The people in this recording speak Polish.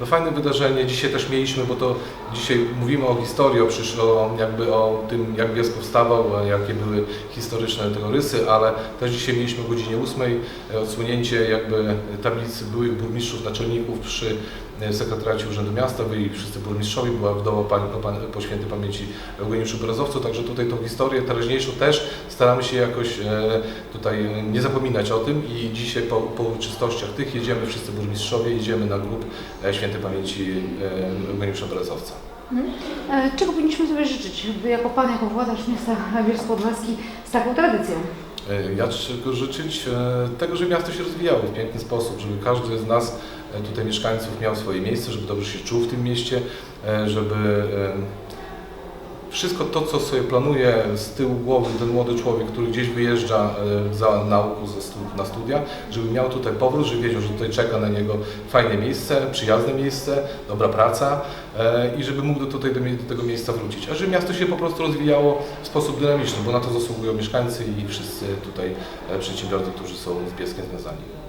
no fajne wydarzenie. Dzisiaj też mieliśmy, bo to dzisiaj mówimy o historii, o, przysz- o, jakby o tym, jak Bielsk powstawał, jakie były historyczne tego rysy, ale też dzisiaj mieliśmy o godzinie 8 odsłonięcie jakby tablicy byłych burmistrzów, naczelników przy e, sekretariacie Urzędu Miasta, byli wszyscy burmistrzowie, była wdowa pani po, pan- po świętej pamięci Eugeniuszu Brazowcu, także tutaj tą historię teraźniejszą też staramy się jakoś e, tutaj e, nie zapominać o tym i dzisiaj po, po uroczystościach tych jedziemy, wszyscy burmistrzowie, jedziemy na grób e, świętej pamięci Eugeniusza Brazowca. E, Czego powinniśmy sobie życzyć, jako Pan, jako władarz miasta Bielsk-Podlaski z taką tradycją? E, Ja czego życzyć? E, Tego, żeby miasto się rozwijało w piękny sposób, żeby każdy z nas e, tutaj mieszkańców miał swoje miejsce, żeby dobrze się czuł w tym mieście, żeby wszystko to, co sobie planuje z tyłu głowy ten młody człowiek, który gdzieś wyjeżdża e, za stud- na studia, żeby miał tutaj powrót, żeby wiedział, że tutaj czeka na niego fajne miejsce, przyjazne miejsce, dobra praca e, i żeby mógł tutaj do tego miejsca wrócić. A żeby miasto się po prostu rozwijało w sposób dynamiczny, bo na to zasługują mieszkańcy i wszyscy tutaj e, przedsiębiorcy, którzy są z Bieskiem związani.